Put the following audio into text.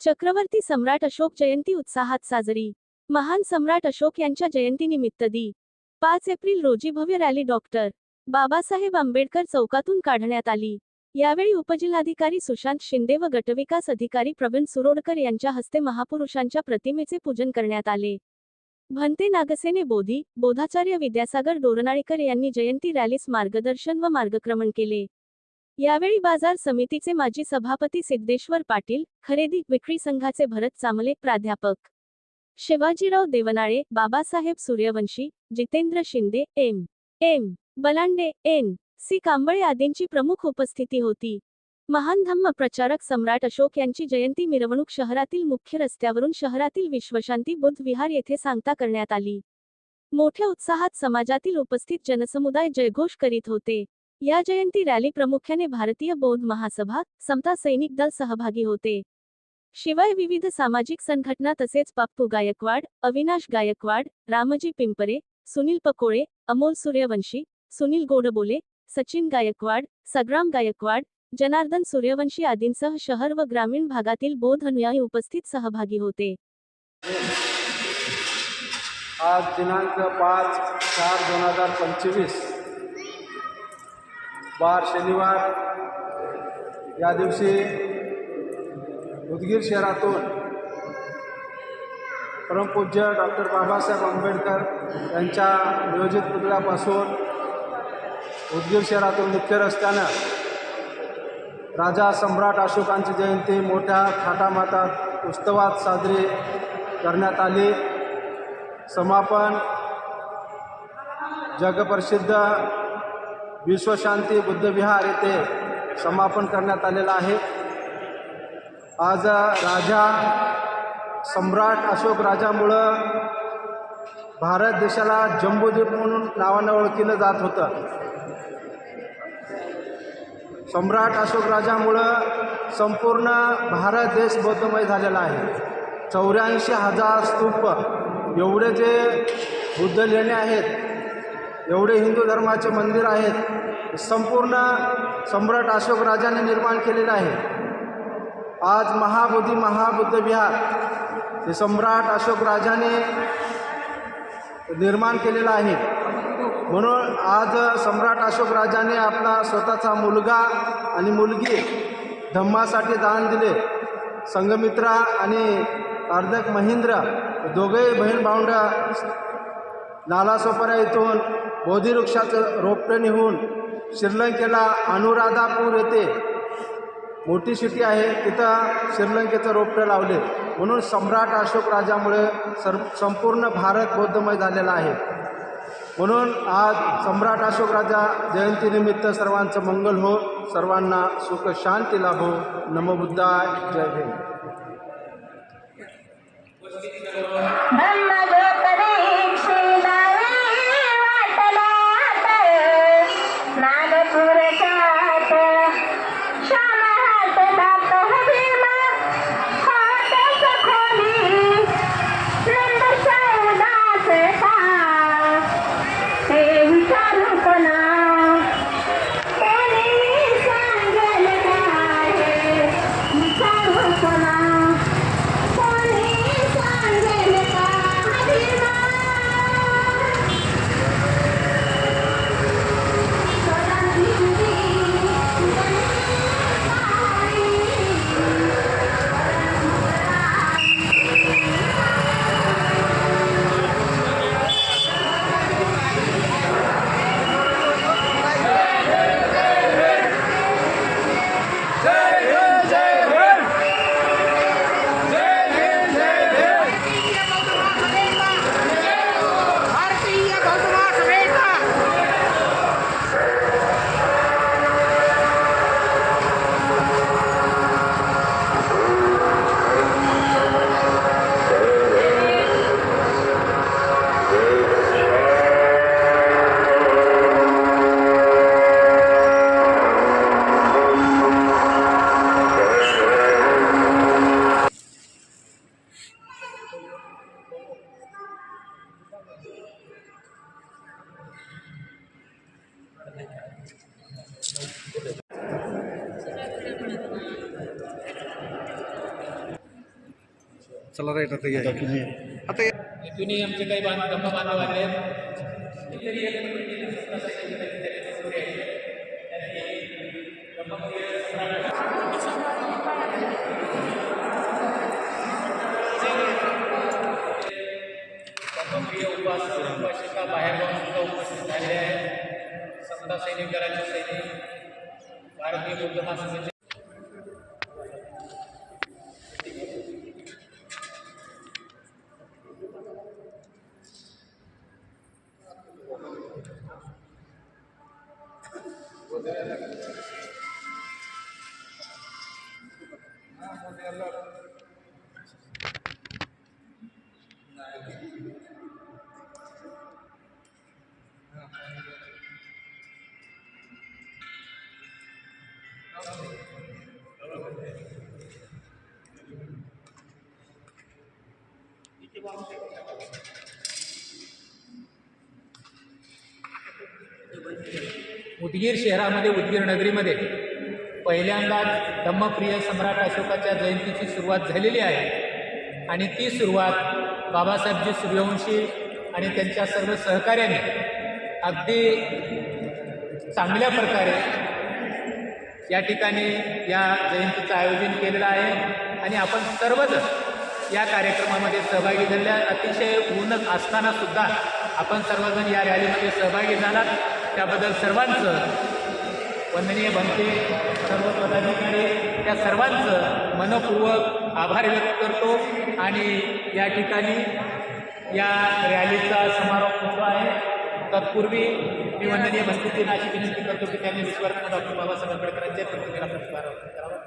चक्रवर्ती सम्राट अशोक जयंती उत्साहात साजरी. महान सम्राट अशोक यांच्या जयंतीनिमित्त दि. पाच एप्रिल रोजी भव्य रॅली डॉक्टर बाबासाहेब आंबेडकर चौकातून काढण्यात आली. यावेळी उपजिल्हाधिकारी सुशांत शिंदे व गटविकास अधिकारी प्रवीण सुरोडकर यांच्या हस्ते महापुरुषांच्या प्रतिमेचे पूजन करण्यात आले. भंते नागसेने बोधी बोधाचार्य विद्यासागर डोरनाळीकर यांनी जयंती रॅलीस मार्गदर्शन व मार्गक्रमण केले. यावेळी बाजार समितीचे माजी सभापती सिद्धेश्वर पाटील खरेदी विक्री संघाचे भरत चामले प्राध्यापक Shivajirao Devnale Babasaheb Suryavanshi Jitendra Shinde M. M. Balande N. C. Kamble आदींची प्रमुख उपस्थिती होती. महान धम्म प्रचारक सम्राट अशोक यांची जयंती मिरवणूक शहरातील मुख्य रस्त्यावरून शहरातील विश्वशांती बुद्ध विहार येथे सांगता करण्यात आली. मोठ्या उत्साहात समाजातील उपस्थित जनसमुदाय जयघोष करीत होते. या जयंती रॅली प्रामुख्याने भारतीय बौद्ध महासभा समता सैनिक दल सहभागी होते. शिवाय विविध सामाजिक संघटना तसेच पप्पू गायकवाड अविनाश गायकवाड रामजी पिंपरे सुनील पकोळे अमोल सूर्यवंशी सुनील गोडबोले सचिन गायकवाड सग्राम गायकवाड जनार्दन सूर्यवंशी आदींसह शहर व ग्रामीण भागातील बौद्ध अनुयायी उपस्थित सहभागी होते. आज दिनांक पाच चार दोन हजार पंचवीस वार शनिवार या दिवशी उदगीर शहरातून परमपूज्य डॉक्टर बाबासाहेब आंबेडकर यांच्या नियोजित पुतळ्यापासून उदगीर शहरातून मुख्य रस्त्यानं राजा सम्राट अशोकांची जयंती मोठ्या थाटामाटात उत्सवात साजरी करण्यात आली. समापन जगप्रसिद्ध विश्वशांती बुद्धविहार येथे समापन करण्यात आलेलं आहे. आज राजा सम्राट अशोक राजामुळं भारत देशाला जम्बूद्वीप म्हणून नावानं ओळखलं जात होतं. सम्राट अशोक राजामुळं संपूर्ण भारत देश बौद्धमय झालेला आहे. चौऱ्याऐंशी हजार स्तूप एवढे जे बुद्ध लेणे आहेत एवढे हिंदू धर्माचे मंदिर आहेत संपूर्ण सम्राट अशोक राजाने निर्माण केलेलं आहे. आज महाबोधी महाबुद्ध विहार हे सम्राट अशोक राजाने निर्माण केलेलं आहे. म्हणून आज सम्राट अशोक राजाने आपला स्वतःचा मुलगा आणि मुलगी धम्मासाठी दान दिले. संगमित्रा आणि अर्धक महेंद्र दोघेही बहीण भावंड नालासोपारा इथून बोधिवृक्षाचं रोपटं निघून श्रीलंकेला अनुराधापूर येथे मोठी सिटी आहे. तिथं श्रीलंकेचं रोपटं लावले. म्हणून सम्राट अशोक राजामुळे सर संपूर्ण भारत बौद्धमय झालेला आहे. म्हणून आज सम्राट अशोक राजा जयंतीनिमित्त सर्वांचं मंगल हो. सर्वांना सुख शांती लाभो हो. नमोबुद्धाय जय हिंद. चला राईट आता या. आता इथूनही आमचे काही बांध धम्म बांधव आले धम्मप्रिय उपासक बाहेरगावून सुद्धा उपस्थित झालेले आहेत. समता सैनिक दलाचे सैनिक भारतीय बौद्ध महासंघाचे उदगीर शहरामध्ये उदगीर नगरीमध्ये पहिल्यांदाच धम्मप्रिय सम्राट अशोकाच्या जयंतीची सुरुवात झालेली आहे. आणि ती सुरुवात बाबासाहेबजी सूर्यवंशी आणि त्यांच्या सर्व सहकार्याने अगदी चांगल्या प्रकारे या ठिकाणी या जयंतीचं आयोजन केलेलं आहे. आणि आपण सर्वजण या कार्यक्रमामध्ये सहभागी झाल्या अतिशय ऊन असतानासुद्धा आपण सर्वजण या रॅलीमध्ये सहभागी झालात. त्याबद्दल सर्वांचं वंदनीय बनते सर्व पदाधिकारी त्या सर्वांचं मनपूर्वक आभार व्यक्त करतो. आणि या ठिकाणी या रॅलीचा समारोप होतो आहे. तत्पूर्वी मी वंदनीय बनतेजींना अशी विनंती करतो की त्यांनी विश्वरत्न डॉक्टर बाबासाहेब आंबेडकरांच्या प्रतिमेला पुष्पहार करावा.